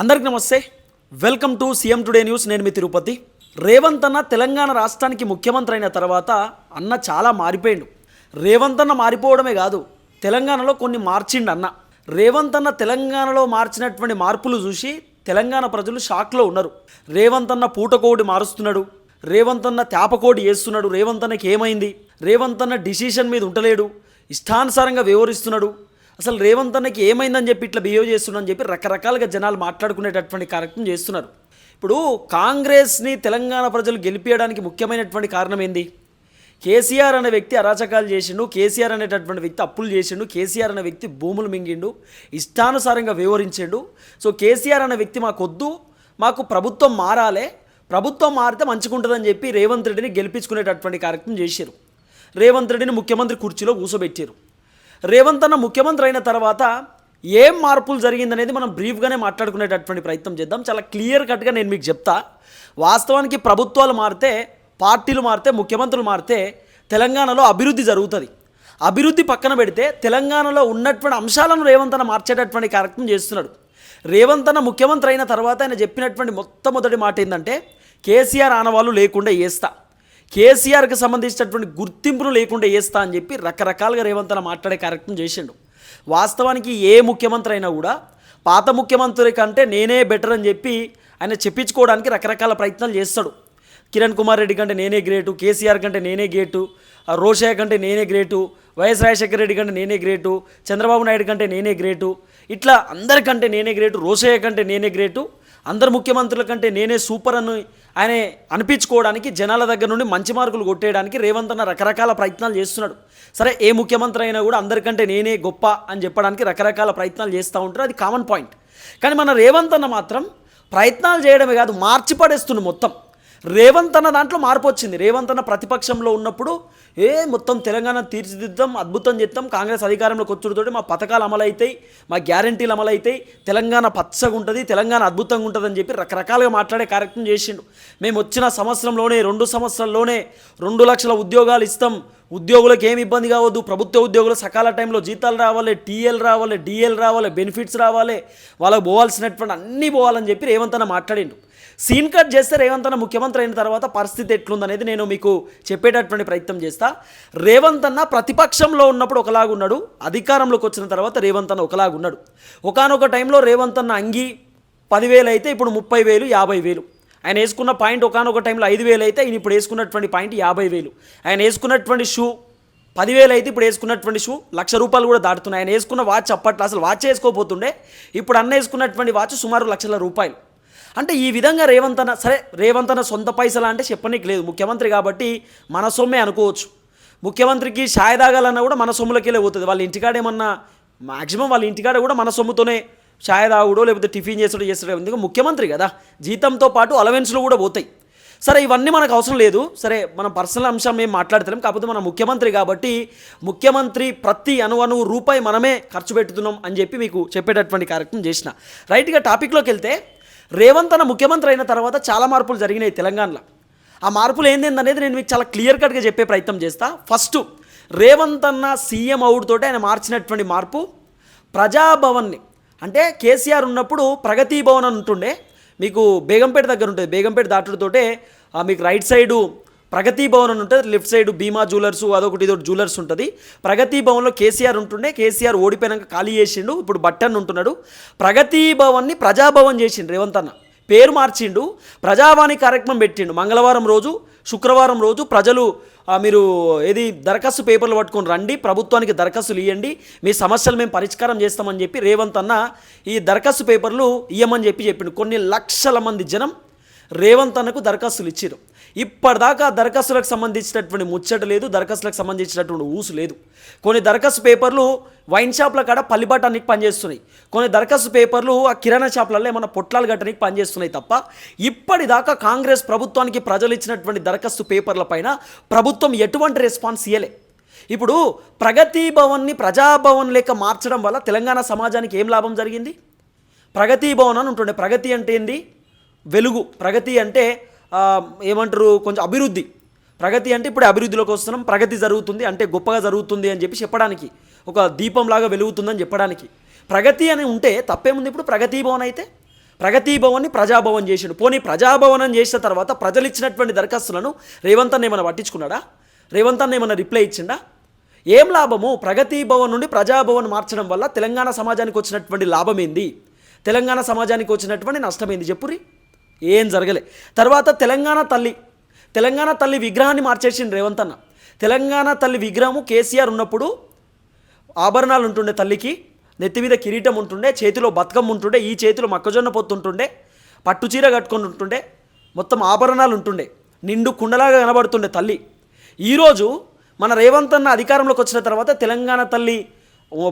అందరికి నమస్తే. Welcome to CM today news. నేను మీ తిరుపతి. రేవంత్ అన్న తెలంగాణ రాష్ట్రానికి ముఖ్యమంత్రి అయిన తర్వాత అన్న చాలా మారిపోయిండు. రేవంత్ అన్న మారిపోవడమే కాదు తెలంగాణలో కొన్ని మార్చిండు అన్న. రేవంత్ అన్న తెలంగాణలో మార్చినటువంటి మార్పులు చూసి తెలంగాణ ప్రజలు షాక్లో ఉన్నారు. రేవంత్ అన్న పూటకోడి మారుస్తున్నాడు. రేవంత్ అన్న తేపకోడి వేస్తున్నాడు రేవంత్ అన్నకి ఏమైంది? రేవంత్ అన్న డిసిషన్ మీద ఉండలేడు ఇష్టానుసారంగా వివరిస్తున్నాడు అసలు రేవంత్ అన్నకి ఏమైందని చెప్పి ఇట్లా బిహేవ్ చేస్తున్నాడని చెప్పి రకరకాలుగా జనాలు మాట్లాడుకునేటటువంటి కార్యక్రమం చేస్తున్నారు. ఇప్పుడు కాంగ్రెస్ని తెలంగాణ ప్రజలు గెలిపించడానికి ముఖ్యమైనటువంటి కారణం ఏంది? కేసీఆర్ అనే వ్యక్తి అరాచకాలు చేసిండు కేసీఆర్ అనేటటువంటి వ్యక్తి అప్పులు చేసిండు కేసీఆర్ అనే వ్యక్తి భూములు మింగిండు ఇష్టానుసారంగా వివరించాడు సో కేసీఆర్ అనే వ్యక్తి మాకొద్దు మాకు ప్రభుత్వం మారాలే ప్రభుత్వం మారితే మంచుకుంటుందని చెప్పి రేవంత్ రెడ్డిని గెలిపించుకునేటటువంటి కార్యక్రమం చేశారు. రేవంత్ రెడ్డిని ముఖ్యమంత్రి కుర్చీలో కూర్చోబెట్టారు రేవంత్ అన్న ముఖ్యమంత్రి అయిన తర్వాత ఏం మార్పులు జరిగిందనేది మనం బ్రీఫ్గానే మాట్లాడుకునేటటువంటి ప్రయత్నం చేద్దాం. చాలా క్లియర్ కట్గా నేను మీకు చెప్తా. వాస్తవానికి ప్రభుత్వాలు మారితే పార్టీలు మారితే ముఖ్యమంత్రులు మారితే తెలంగాణలో అభివృద్ధి జరుగుతుంది. అభివృద్ధి పక్కన పెడితే తెలంగాణలో ఉన్నటువంటి అంశాలను రేవంత్ అన్న మార్చేటటువంటి కార్యక్రమం చేస్తున్నాడు. రేవంత్ అన్న ముఖ్యమంత్రి అయిన తర్వాత ఆయన చెప్పినటువంటి మొట్టమొదటి మాట ఏంటంటే కేసీఆర్ ఆనవాళ్ళు లేకుండా వేస్తా కేసీఆర్కి సంబంధించినటువంటి గుర్తింపును లేకుండా వేస్తా అని చెప్పి రకరకాలుగా రేవంత్ అన్న మాట్లాడే కార్యక్రమం చేసిండు. వాస్తవానికి ఏ ముఖ్యమంత్రి అయినా కూడా పాత ముఖ్యమంత్రి కంటే నేనే బెటర్ అని చెప్పి ఆయన చెప్పించుకోవడానికి రకరకాల ప్రయత్నాలు చేస్తాడు. కిరణ్ కుమార్ రెడ్డి కంటే నేనే గ్రేటు కేసీఆర్ కంటే నేనే గ్రేటు రోషయ్య కంటే నేనే గ్రేటు వైఎస్ రాజశేఖర రెడ్డి కంటే నేనే గ్రేటు చంద్రబాబు నాయుడు కంటే నేనే గ్రేటు ఇట్లా అందరికంటే నేనే గ్రేటు రోషయ్య కంటే నేనే గ్రేటు అందరు ముఖ్యమంత్రుల కంటే నేనే సూపర్ అని ఆయన అనిపించుకోవడానికి జనాల దగ్గర నుండి మంచి మార్కులు కొట్టేయడానికి రేవంత్ అన్న రకరకాల ప్రయత్నాలు చేస్తున్నాడు. సరే ఏ ముఖ్యమంత్రి అయినా కూడా అందరికంటే నేనే గొప్ప అని చెప్పడానికి రకరకాల ప్రయత్నాలు చేస్తూ ఉంటారు. అది కామన్ పాయింట్ కానీ మన రేవంత్ అన్న మాత్రం ప్రయత్నాలు చేయడమే కాదు మార్చి పడేస్తుంది మొత్తం. రేవంత్ అన్న దాంట్లో మార్పు వచ్చింది. రేవంత్ అన్న ప్రతిపక్షంలో ఉన్నప్పుడు ఏ మొత్తం తెలంగాణ తీర్చిదిద్దాం అద్భుతం చేద్దాం కాంగ్రెస్ అధికారంలోకి వచ్చుడుతోటి మా పథకాలు అమలవుతాయి మా గ్యారంటీలు అమలవుతాయి తెలంగాణ పచ్చగా ఉంటుంది తెలంగాణ అద్భుతంగా ఉంటుందని చెప్పి రకరకాలుగా మాట్లాడే కార్యక్రమం చేసిండు. మేము వచ్చిన సంవత్సరంలోనే రెండు సంవత్సరాల్లోనే రెండు లక్షల ఉద్యోగాలు ఇస్తాం ఉద్యోగులకు ఏమి ఇబ్బంది కావద్దు. ప్రభుత్వ ఉద్యోగులు సకాల టైంలో జీతాలు రావాలి టీఎల్ రావాలి డిఎల్ రావాలి బెనిఫిట్స్ రావాలి. వాళ్ళకి పోవాల్సినటువంటి అన్నీ పోవాలని చెప్పి రేవంత్ అన్న మాట్లాడిండు. సీన్ కట్ చేస్తే రేవంత్ అన్న ముఖ్యమంత్రి అయిన తర్వాత పరిస్థితి ఎట్లుందనేది నేను మీకు చెప్పేటటువంటి ప్రయత్నం చేస్తా. రేవంత్ అన్న ప్రతిపక్షంలో ఉన్నప్పుడు ఒకలాగున్నాడు అధికారంలోకి వచ్చిన తర్వాత రేవంత్ అన్న ఒకలాగున్నాడు ఒకనొక టైంలో రేవంత్ అన్న అంగి పదివేలు అయితే ఇప్పుడు ముప్పై వేలు యాభై వేలు. ఆయన వేసుకున్న పాయింట్ ఒకనొక టైంలో ఐదు వేలు అయితే ఆయన ఇప్పుడు వేసుకున్నటువంటి పాయింట్ యాభై వేలు. ఆయన వేసుకున్నటువంటి షూ పదివేలు అయితే ఇప్పుడు వేసుకున్నటువంటి షూ లక్ష రూపాయలు కూడా దాటుతున్నాయి. ఆయన వేసుకున్న వాచ్ అప్పట్లో అసలు వాచ్ వేసుకోపోతుండే ఇప్పుడు అన్న వేసుకున్నటువంటి వాచ్ సుమారు లక్షల రూపాయలు. అంటే ఈ విధంగా రేవంతన సరే రేవంతన సొంత పైసలు అంటే చెప్పనీకి లేదు. ముఖ్యమంత్రి కాబట్టి మన సొమ్మే అనుకోవచ్చు. ముఖ్యమంత్రికి ఛాయ్ తాగాలన్నా కూడా మన సొమ్ములకెళ్ళే పోతుంది వాళ్ళ ఇంటికాడ ఏమన్నా మాక్సిమం వాళ్ళ ఇంటికాడ కూడా మన సొమ్ముతోనే ఛాయ్ తాగుడో లేకపోతే టిఫిన్ చేసుడు చేస్తాడో. ఎందుకంటే ముఖ్యమంత్రి కదా. జీతంతో పాటు అలవెన్స్లు కూడా పోతాయి. సరే ఇవన్నీ మనకు అవసరం లేదు. సరే మనం పర్సనల్ అంశం మేము మాట్లాడతలేం. కాకపోతే మన ముఖ్యమంత్రి కాబట్టి ముఖ్యమంత్రి ప్రతి అనువను రూపాయి మనమే ఖర్చు పెడుతున్నాం అని చెప్పి మీకు చెప్పేటటువంటి కార్యక్రమం చేసిన. రైట్గా టాపిక్లోకి వెళ్తే రేవంత్ అన్న ముఖ్యమంత్రి అయిన తర్వాత చాలా మార్పులు జరిగినాయి తెలంగాణలో. ఆ మార్పులు ఏందేందనేది నేను మీకు చాలా క్లియర్ కట్గా చెప్పే ప్రయత్నం చేస్తా. ఫస్ట్ రేవంత్ అన్న సీఎం అవుడుతోటి ఆయన మార్చినటువంటి మార్పు. ప్రజాభవన్ని అంటే కేసీఆర్ ఉన్నప్పుడు ప్రగతి భవన్ అని ఉంటుండే. మీకు బేగంపేట దగ్గర ఉంటుంది. బేగంపేట దాటుడుతోటే ఆ, మీకు రైట్ సైడు ప్రగతి భవన్ అని ఉంటుంది. లెఫ్ట్ సైడ్ భీమా జ్యువెలర్స్ అదొకటి ఇదొకటి జ్యువెలర్స్ ఉంటుంది. ప్రగతి భవన్లో కేసీఆర్ ఉంటుండే. కేసీఆర్ ఓడిపోయినాక ఖాళీ చేసిండు. ఇప్పుడు బట్టన్ ఉంటున్నాడు. ప్రగతి భవన్ని ప్రజాభవన్ చేసిండు రేవంత్ అన్న. పేరు మార్చిండు. ప్రజావాణి కార్యక్రమం పెట్టిండు. మంగళవారం రోజు శుక్రవారం రోజు ప్రజలు మీరు ఏది దరఖాస్తు పేపర్లు పట్టుకొని రండి ప్రభుత్వానికి దరఖాస్తులు ఇవ్వండి మీ సమస్యలు మేము పరిష్కారం చేస్తామని చెప్పి రేవంత్ అన్న ఈ దరఖాస్తు పేపర్లు ఇవ్వమని చెప్పి చెప్పిండు. కొన్ని లక్షల మంది జనం రేవంత్ అన్నకు దరఖాస్తులు ఇచ్చారు ఇప్పటిదాకా దరఖాస్తులకు సంబంధించినటువంటి ముచ్చట లేదు దరఖాస్తులకు సంబంధించినటువంటి ఊసు లేదు. కొన్ని దరఖాస్తు పేపర్లు వైన్ షాప్ల కాడ పల్లిబాటానికి పనిచేస్తున్నాయి. కొన్ని దరఖాస్తు పేపర్లు ఆ కిరాణా షాప్లలో ఏమైనా పొట్లాలు గట్టడానికి పనిచేస్తున్నాయి తప్ప ఇప్పటిదాకా కాంగ్రెస్ ప్రభుత్వానికి ప్రజలు ఇచ్చినటువంటి దరఖాస్తు పేపర్ల పైన ప్రభుత్వం ఎటువంటి రెస్పాన్స్ ఇయ్యలే. ఇప్పుడు ప్రగతి భవన్ని ప్రజాభవన్ లేక మార్చడం వల్ల తెలంగాణ సమాజానికి ఏం లాభం జరిగింది? ప్రగతి భవన్ అని ఉంటుండే. ప్రగతి అంటే ఏంది? వెలుగు. ప్రగతి అంటే ఏమంటారు కొంచెం అభివృద్ధి. ప్రగతి అంటే ఇప్పుడు అభివృద్ధిలోకి వస్తున్నాం ప్రగతి జరుగుతుంది అంటే గొప్పగా జరుగుతుంది అని చెప్పి చెప్పడానికి ఒక దీపంలాగా వెలుగుతుందని చెప్పడానికి. ప్రగతి అని ఉంటే తప్పేముంది ఇప్పుడు? ప్రగతి భవన్ అయితే. ప్రగతి భవన్ని ప్రజాభవన్ చేసిండు. పోనీ ప్రజాభవనం చేసిన తర్వాత ప్రజలు ఇచ్చినటువంటి దరఖాస్తులను రేవంత్ అన్న ఏమైనా పట్టించుకున్నాడా? రేవంత్ అన్న ఏమైనా రిప్లై ఇచ్చిండా? ఏం లాభము? ప్రగతి భవన్ నుండి ప్రజాభవన్ మార్చడం వల్ల తెలంగాణ సమాజానికి వచ్చినటువంటి లాభం ఏంది తెలంగాణ సమాజానికి వచ్చినటువంటి నష్టం ఏంది చెప్పురి ఏం జరగలే. తర్వాత తెలంగాణ తల్లి తెలంగాణ తల్లి విగ్రహాన్ని మార్చేసిండు రేవంత్ అన్న. తెలంగాణ తల్లి విగ్రహము కేసీఆర్ ఉన్నప్పుడు ఆభరణాలు ఉంటుండే తల్లికి నెత్తి మీద కిరీటం ఉంటుండే చేతిలో బతుకమ్మ ఉంటుండే ఈ చేతిలో మొక్కజొన్న పొత్తు ఉంటుండే పట్టు చీర కట్టుకొని ఉంటుండే మొత్తం ఆభరణాలు ఉంటుండే. నిండు కుండలాగా కనబడుతుండే తల్లి. ఈరోజు మన రేవంత్ అన్న అధికారంలోకి వచ్చిన తర్వాత తెలంగాణ తల్లి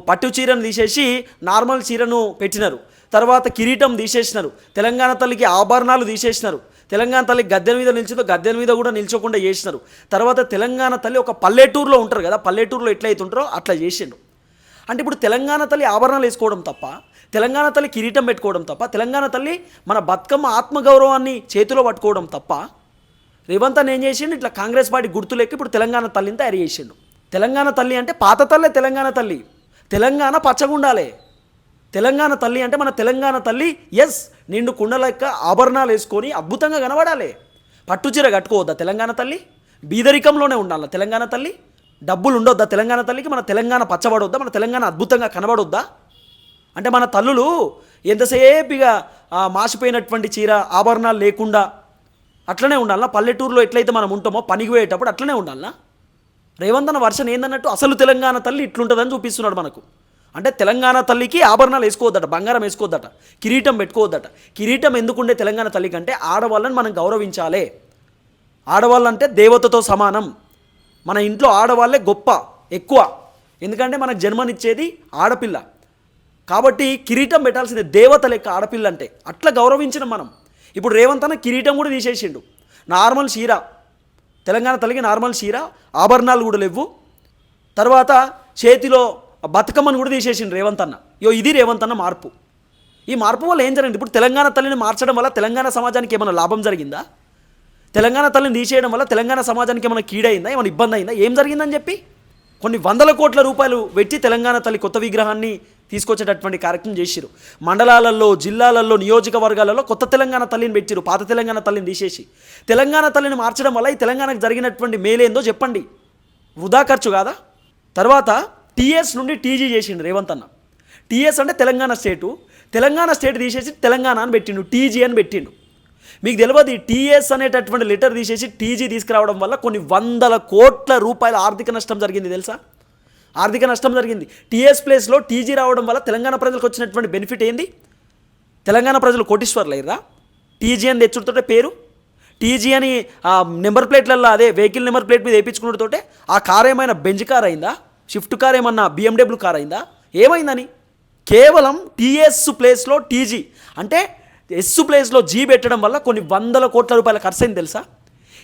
పట్టు చీరను తీసేసి నార్మల్ చీరను పెట్టినారు. తర్వాత కిరీటం తీసేసినారు. తెలంగాణ తల్లికి ఆభరణాలు తీసేసినారు. తెలంగాణ తల్లి గద్దెల మీద నిలిచిందో గద్దెల మీద కూడా నిల్చోకుండా చేసినారు. తర్వాత తెలంగాణ తల్లి ఒక పల్లెటూరులో ఉంటారు కదా పల్లెటూరులో ఎట్లయితే ఉంటారో అట్లా చేసిండు అంటే ఇప్పుడు తెలంగాణ తల్లి ఆభరణాలు వేసుకోవడం తప్ప తెలంగాణ తల్లి కిరీటం పెట్టుకోవడం తప్ప తెలంగాణ తల్లి మన బతుకమ్మ ఆత్మగౌరవాన్ని చేతిలో పట్టుకోవడం తప్ప రేవంత్ అని ఏం చేసిండు? ఇట్లా కాంగ్రెస్ పార్టీ గుర్తులెక్కి ఇప్పుడు తెలంగాణ తల్లిని తయారు చేసిండు. తెలంగాణ తల్లి అంటే పాత తల్లే తెలంగాణ తల్లి. తెలంగాణ పచ్చగుండాలే. తెలంగాణ తల్లి అంటే మన తెలంగాణ తల్లి ఎస్ నిండు కుండలెక్క ఆభరణాలు వేసుకొని అద్భుతంగా కనబడాలి. పట్టుచీర కట్టుకోవద్దా తెలంగాణ తల్లి? బీదరికంలోనే ఉండాలి తెలంగాణ తల్లి? డబ్బులు ఉండొద్దా తెలంగాణ తల్లికి? మన తెలంగాణ పచ్చబడొద్దా? మన తెలంగాణ అద్భుతంగా కనబడొద్దా? అంటే మన తల్లులు ఎంతసేపు ఇక మాసిపోయినటువంటి చీర ఆభరణాలు లేకుండా అట్లనే ఉండాలా? పల్లెటూరులో ఎట్లయితే మనం ఉంటామో పనికి పోయేటప్పుడు అట్లనే ఉండాలా? రేవంతన వర్షన్ ఏందన్నట్టు? అసలు తెలంగాణ తల్లి ఇట్లుంటుందని చూపిస్తున్నాడు మనకు. అంటే తెలంగాణ తల్లికి ఆభరణాలు వేసుకోవద్దట బంగారం వేసుకోవద్దట కిరీటం పెట్టుకోవద్దట. కిరీటం ఎందుకుండే తెలంగాణ తల్లి కంటే ఆడవాళ్ళని మనం గౌరవించాలి. ఆడవాళ్ళంటే దేవతతో సమానం. మన ఇంట్లో ఆడవాళ్ళే గొప్ప ఎక్కువ. ఎందుకంటే మనకు జన్మనిచ్చేది ఆడపిల్ల. కాబట్టి కిరీటం పెట్టాల్సింది దేవత లెక్క ఆడపిల్ల అంటే. అట్లా గౌరవించిన మనం. ఇప్పుడు రేవంత్ అన్న కిరీటం కూడా తీసేసిండు. నార్మల్ చీర. తెలంగాణ తల్లికి నార్మల్ చీర ఆభరణాలు కూడా లేవు. తర్వాత చేతిలో బతుకమ్మను కూడా తీసేసిండు రేవంత్ అన్న. యో ఇది రేవంత్ అన్న మార్పు. ఈ మార్పు వల్ల ఏం జరిగింది? ఇప్పుడు తెలంగాణ తల్లిని మార్చడం వల్ల తెలంగాణ సమాజానికి ఏమైనా లాభం జరిగిందా? తెలంగాణ తల్లిని తీసేయడం వల్ల తెలంగాణ సమాజానికి ఏమైనా కీడైందా? ఏమైనా ఇబ్బంది అయిందా ఏం జరిగిందని చెప్పి కొన్ని వందల కోట్ల రూపాయలు పెట్టి తెలంగాణ తల్లి కొత్త విగ్రహాన్ని తీసుకొచ్చేటటువంటి కార్యక్రమం చేసిరు మండలాలలో జిల్లాలలో నియోజకవర్గాలలో కొత్త తెలంగాణ తల్లిని పెట్టిరు పాత తెలంగాణ తల్లిని తీసేసి. తెలంగాణ తల్లిని మార్చడం వల్ల ఈ తెలంగాణకు జరిగినటువంటి మేలేందో చెప్పండి. వృధా ఖర్చు కాదా? తర్వాత టీఎస్ నుండి టీజీ చేసిండు రేవంత్ అన్న. టీఎస్ అంటే తెలంగాణ స్టేటు. తెలంగాణ స్టేట్ తీసేసి తెలంగాణ అని పెట్టిండు టీజీ అని పెట్టిండు. మీకు తెలియదు టీఎస్ అనేటటువంటి లెటర్ తీసేసి టీజీ తీసుకురావడం వల్ల కొన్ని వందల కోట్ల రూపాయల ఆర్థిక నష్టం జరిగింది తెలుసా? ఆర్థిక నష్టం జరిగింది. టీఎస్ ప్లేస్లో టీజీ రావడం వల్ల తెలంగాణ ప్రజలకు వచ్చినటువంటి బెనిఫిట్ ఏంది? తెలంగాణ ప్రజలు కోటీశ్వర్లు అయ్యారా టీజీ అని తెచ్చుడుతోటే పేరు? టీజీ అని నెంబర్ ప్లేట్లలో అదే వెహికల్ నెంబర్ ప్లేట్ మీద వేయించుకున్నతోటే ఆ కార్ ఏమైనా బెంజ్ కార్ అయిందా? షిఫ్ట్ కార్ ఏమన్నా బిఎండబ్ల్యూ కార్ అయిందా? ఏమైందని? కేవలం టీఎస్ ప్లేస్లో టీజీ అంటే ఎస్ ప్లేస్లో జీ పెట్టడం వల్ల కొన్ని వందల కోట్ల రూపాయల ఖర్చు అయింది తెలుసా?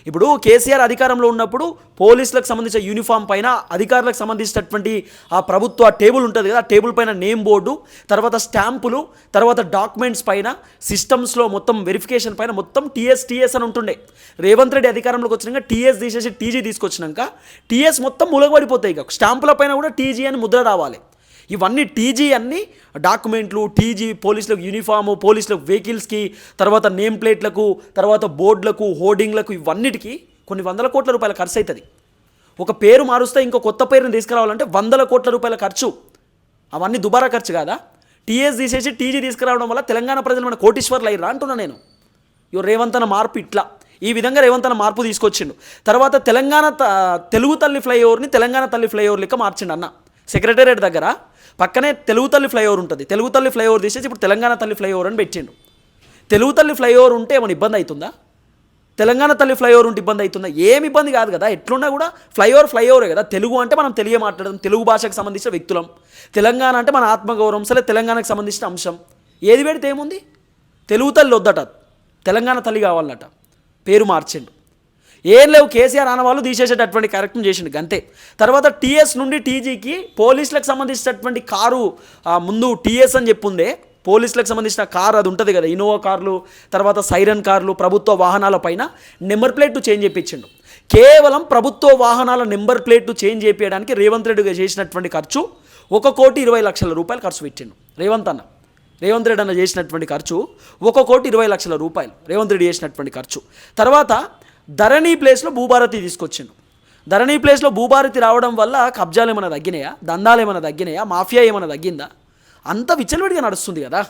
ఇప్పుడు కేసీఆర్ అధికారంలో ఉన్నప్పుడు పోలీసులకు సంబంధించిన యూనిఫామ్ పైన అధికారులకు సంబంధించినటువంటి ఆ ప్రభుత్వ టేబుల్ ఉంటుంది కదా ఆ టేబుల్ పైన నేమ్ బోర్డు తర్వాత స్టాంపులు తర్వాత డాక్యుమెంట్స్ పైన సిస్టమ్స్లో మొత్తం వెరిఫికేషన్ పైన మొత్తం టీఎస్ టీఎస్ అని ఉంటుండే. రేవంత్ రెడ్డి అధికారంలోకి వచ్చినాక టీఎస్ తీసేసి టీజీ తీసుకొచ్చినాక టీఎస్ మొత్తం ములగబడిపోతాయి ఇక. స్టాంపుల పైన కూడా టీజీ అని ముద్ర రావాలి. ఇవన్నీ టీజీ అన్ని డాక్యుమెంట్లు టీజీ పోలీసులకు యూనిఫాము పోలీసులకు వెహికల్స్కి తర్వాత నేమ్ ప్లేట్లకు తర్వాత బోర్డులకు హోర్డింగ్లకు ఇవన్నిటికీ కొన్ని వందల కోట్ల రూపాయల ఖర్చు అవుతుంది ఒక పేరు మారుస్తే ఇంకో కొత్త పేరుని తీసుకురావాలంటే వందల కోట్ల రూపాయల ఖర్చు. అవన్నీ దుబారా ఖర్చు కాదా? టీఎస్ తీసేసి టీజీ తీసుకురావడం వల్ల తెలంగాణ ప్రజలు మన కోటీశ్వర్లు అయ్యారా అంటున్నా నేను. ఇవి రేవంతన మార్పు ఇట్లా. ఈ విధంగా రేవంతన మార్పు తీసుకొచ్చిండు. తర్వాత తెలంగాణ తెలుగు తల్లి ఫ్లైఓవర్ని తెలంగాణ తల్లి ఫ్లైఓవర్ లెక్క మార్చిండు అన్న. సెక్రటేరియట్ దగ్గర పక్కనే తెలుగు తల్లి ఫ్లైఓవర్ ఉంటుంది. తెలుగు తల్లి ఫ్లైఓవర్ తీసేసి ఇప్పుడు తెలంగాణ తల్లి ఫ్లైఓవర్ అని పెట్టిండు. తెలుగు తల్లి ఫ్లైఓవర్ ఉంటే ఏమైనా ఇబ్బంది అవుతుందా? తెలంగాణ తల్లి ఫ్లైఓవర్ ఉంటే ఇబ్బంది అవుతుందా? ఏమి ఇబ్బంది కాదు కదా. ఎట్లున్నా కూడా ఫ్లైఓవర్ ఫ్లైఓవరే కదా. తెలుగు అంటే మనం తెలియ మాట్లాడడం తెలుగు భాషకు సంబంధించిన వ్యక్తులం. తెలంగాణ అంటే మన ఆత్మగౌరవం సరే తెలంగాణకు సంబంధించిన అంశం. ఏది పెడితే ఏముంది? తెలుగు తల్లి వద్దట. తెలంగాణ తల్లి కావాలట పేరు మార్చిండు. ఏం లేవు కేసీఆర్ వాళ్ళు తీసేసేటటువంటి కార్యక్రమం చేసిండు అంతే తర్వాత టీఎస్ నుండి టీజీకి పోలీసులకు సంబంధించినటువంటి కారు ముందు టీఎస్ అని చెప్పుందే పోలీసులకు సంబంధించిన కార్ అది ఉంటుంది కదా ఇన్నోవా కార్లు తర్వాత సైరన్ కార్లు ప్రభుత్వ వాహనాల పైన నెంబర్ ప్లేట్ చేంజ్ చేయించిండు కేవలం ప్రభుత్వ వాహనాల నెంబర్ ప్లేట్లు చేంజ్ చేయించడానికి రేవంత్ రెడ్డి చేసినటువంటి ఖర్చు ఒక కోటి ఇరవై లక్షల రూపాయలు ఖర్చు పెట్టిండు. రేవంత్ అన్న రేవంత్ రెడ్డి అన్న చేసినటువంటి ఖర్చు ఒక కోటి ఇరవై లక్షల రూపాయలు రేవంత్ రెడ్డి చేసినటువంటి ఖర్చు. తర్వాత ధరణి ప్లేస్లో భూభారతి తీసుకొచ్చిండు. ధరణి ప్లేస్లో భూభారతి రావడం వల్ల కబ్జాలు ఏమైనా తగ్గినాయా? దందాలు ఏమైనా తగ్గినాయా? మాఫియా ఏమైనా తగ్గిందా? అంత విచ్చలవిడిగా నడుస్తుంది కదా.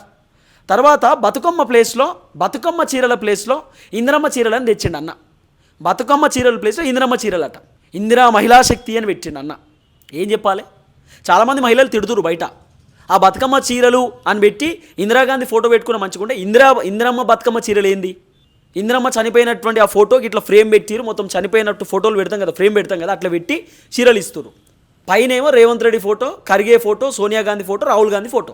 తర్వాత బతుకమ్మ ప్లేస్లో బతుకమ్మ చీరల ప్లేస్లో ఇందిరమ్మ చీరలని తెచ్చిండు అన్న. బతుకమ్మ చీరల ప్లేస్లో ఇందిరమ్మ చీరలట. ఇందిరా మహిళా శక్తి అని పెట్టిండు అన్న. ఏం చెప్పాలి? చాలామంది మహిళలు తిడుతురు బయట. ఆ బతుకమ్మ చీరలు అని పెట్టి ఇందిరాగాంధీ ఫోటో పెట్టుకున్న మంచుకుంటే ఇందిరా ఇందిరమ్మ బతుకమ్మ చీరలు ఏంది? ఇందిరమ్మ చనిపోయినటువంటి ఆ ఫోటోకి ఇట్లా ఫ్రేమ్ పెట్టిరు. మొత్తం చనిపోయినట్టు ఫోటోలు పెడతాం కదా ఫ్రేమ్ పెడతాం కదా అట్లా పెట్టి చీరలు ఇస్తారు పైనేమో Revanth Reddy photo Kharge photo Sonia Gandhi photo Rahul Gandhi photo.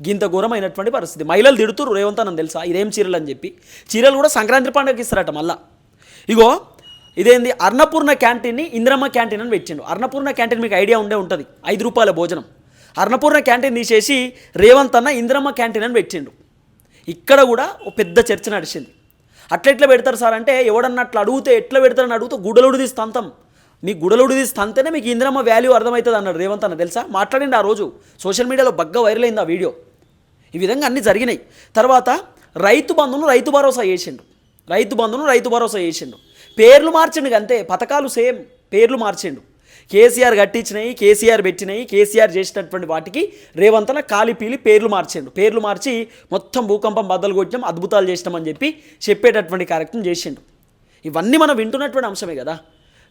గింత ఘోరమైనటువంటి పరిస్థితి. మహిళలు తిడుతురు రేవంత్ అని తెలుసా? ఇదేం చీరలు అని చెప్పి. చీరలు కూడా సంక్రాంతి పండుగకి ఇస్తారట మళ్ళా. ఇగో ఇదేంది? అర్ణపూర్ణ క్యాంటీన్ని ఇందిరమ్మ క్యాంటీన్ అని పెట్టిండు. అన్నపూర్ణ క్యాంటీన్ మీకు ఐడియా ఉండే ఉంటుంది. ఐదు రూపాయల భోజనం. అన్నపూర్ణ క్యాంటీన్ తీసేసి రేవంత్ అన్న ఇందిరమ్మ క్యాంటీన్ అని పెట్టిండు. ఇక్కడ కూడా ఓ పెద్ద చర్చ నడిచింది. అట్లా ఎట్లా పెడతారు సార్? అంటే ఎవడన్నా అట్లా అడిగితే ఎట్లా పెడతారని అడిగితే గుడలుడు తీసి తంతం మీ గుడలుడు తీసి తంతేనే మీకు ఇందిరమ్మ వాల్యూ అర్థమవుతుంది అన్నాడు రేవంత్ అన్న తెలుసా? మాట్లాడండి ఆ రోజు. సోషల్ మీడియాలో బగ్గ వైరల్ అయింది ఆ వీడియో. ఈ విధంగా అన్నీ జరిగినాయి. తర్వాత రైతు బంధును రైతు భరోసా చేసిండు. రైతు బంధును రైతు భరోసా చేసిండు. పేర్లు మార్చిండు అంతే. పథకాలు సేమ్. పేర్లు మార్చిండు. కేసీఆర్ కట్టించినాయి కేసీఆర్ పెట్టినాయి కేసీఆర్ చేసినటువంటి వాటికి రేవంతన కాలిపీలి పేర్లు మార్చిండు. పేర్లు మార్చి మొత్తం భూకంపం బద్దలు కొట్టినాం అద్భుతాలు చేసినామని చెప్పి చెప్పేటటువంటి కార్యక్రమం చేసిండు. ఇవన్నీ మనం వింటున్నటువంటి అంశమే కదా.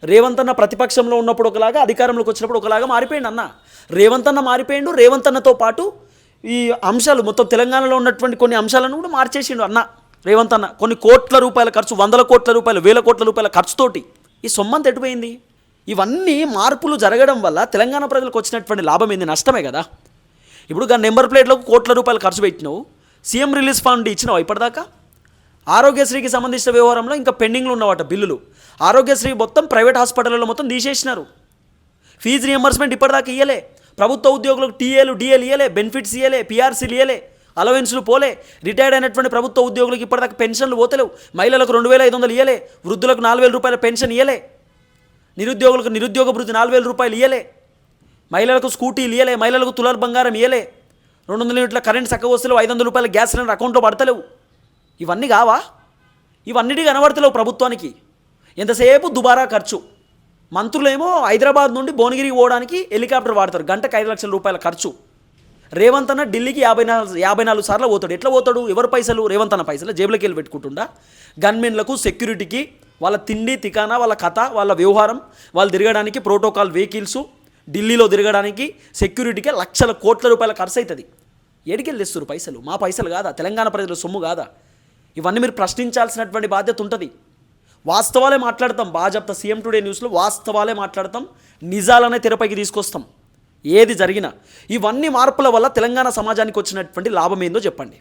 రేవంత్ అన్న ప్రతిపక్షంలో ఉన్నప్పుడు ఒకలాగా అధికారంలోకి వచ్చినప్పుడు ఒకలాగా మారిపోయిండు అన్న. రేవంత్ అన్న మారిపోయిండు రేవంత్ అన్నతో పాటు ఈ అంశాలు మొత్తం తెలంగాణలో ఉన్నటువంటి కొన్ని అంశాలను కూడా మార్చేసిండు అన్న రేవంత్ అన్న కొన్ని కోట్ల రూపాయల ఖర్చు వందల కోట్ల రూపాయలు వేల కోట్ల రూపాయల ఖర్చుతోటి ఈ సొమ్మంత ఎటుపోయింది? ఇవన్నీ మార్పులు జరగడం వల్ల తెలంగాణ ప్రజలకు వచ్చినటువంటి లాభం ఏంది? నష్టమే కదా. ఇప్పుడు గా నెంబర్ ప్లేట్లకు కోట్ల రూపాయలు ఖర్చు పెట్టినావు. సీఎం రిలీజ్ ఫండ్ ఇచ్చినావు ఇప్పటిదాకా? ఆరోగ్యశ్రీకి సంబంధించిన వ్యవహారంలో ఇంకా పెండింగ్లో ఉన్నవాట బిల్లులు. ఆరోగ్యశ్రీ మొత్తం ప్రైవేట్ హాస్పిటల్లో మొత్తం తీసేసినారు. ఫీజు రియంబర్స్మెంట్ ఇప్పటిదాకా ఇయ్యలే. ప్రభుత్వ ఉద్యోగులకు టీఏలు డిఏలు ఇయ్యలే బెనిఫిట్స్ ఇయ్యలే పీఆర్సీలు ఇయ్యలే అలవెన్స్లు పోలే. రిటైర్డ్ అయినటువంటి ప్రభుత్వ ఉద్యోగులకు ఇప్పటిదాకా పెన్షన్లు పోతలేవు. మహిళలకు రెండు వేల ఐదు వందలు ఇయ్యలే. వృద్ధులకు నాలుగు వేల రూపాయల పెన్షన్ ఇయ్యలే. నిరుద్యోగులకు నిరుద్యోగ భృతి నాలుగు వేల రూపాయలు ఇయ్యలే. మహిళలకు స్కూటీలు ఇయ్యలే మహిళలకు తులాల బంగారం ఇయ్యలే. రెండు వందల యూనిట్ల కరెంట్ చక్క వస్తువులు ఐదు వందల రూపాయల గ్యాస్ సిలిండర్ అకౌంట్లో పడతలేవు. ఇవన్నీ కావా? ఇవన్నిటి కనబడతలేవు ప్రభుత్వానికి. ఎంతసేపు దుబారా ఖర్చు? మంత్రులేమో హైదరాబాద్ నుండి భువనగిరికి పోవడానికి హెలికాప్టర్ వాడతారు. గంటకు ఐదు లక్షల రూపాయల ఖర్చు. రేవంత్ అన్న ఢిల్లీకి యాభై నాలుగు యాభై నాలుగు సార్లు పోతాడు. ఎట్లా పోతాడు? ఎవరు పైసలు? రేవంత్ అన్న పైసలు జేబులకి వెళ్ళి పెట్టుకుంటుండా? గన్మెన్లకు సెక్యూరిటీకి వాళ్ళ తిండి తికానా వాళ్ళ కథ వాళ్ళ వ్యవహారం వాళ్ళు తిరగడానికి ప్రోటోకాల్ వెహికల్స్ ఢిల్లీలో తిరగడానికి సెక్యూరిటీకి లక్షల కోట్ల రూపాయల ఖర్చు అవుతుంది ఏడికెళ్ళి తెస్తారు పైసలు? మా పైసలు కాదా? తెలంగాణ ప్రజల సొమ్ము కాదా? ఇవన్నీ మీరు ప్రశ్నించాల్సినటువంటి బాధ్యత ఉంటుంది. వాస్తవాలే మాట్లాడతాం. బాగా చెప్తా సీఎం టుడే న్యూస్లో వాస్తవాలే మాట్లాడతాం. నిజాలనే తెరపైకి తీసుకొస్తాం. ఏది జరిగినా. ఇవన్నీ మార్పుల వల్ల తెలంగాణ సమాజానికి వచ్చినటువంటి లాభం ఏందో చెప్పండి.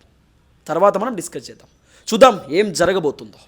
తర్వాత మనం డిస్కస్ చేద్దాం. చూద్దాం ఏం జరగబోతుందో.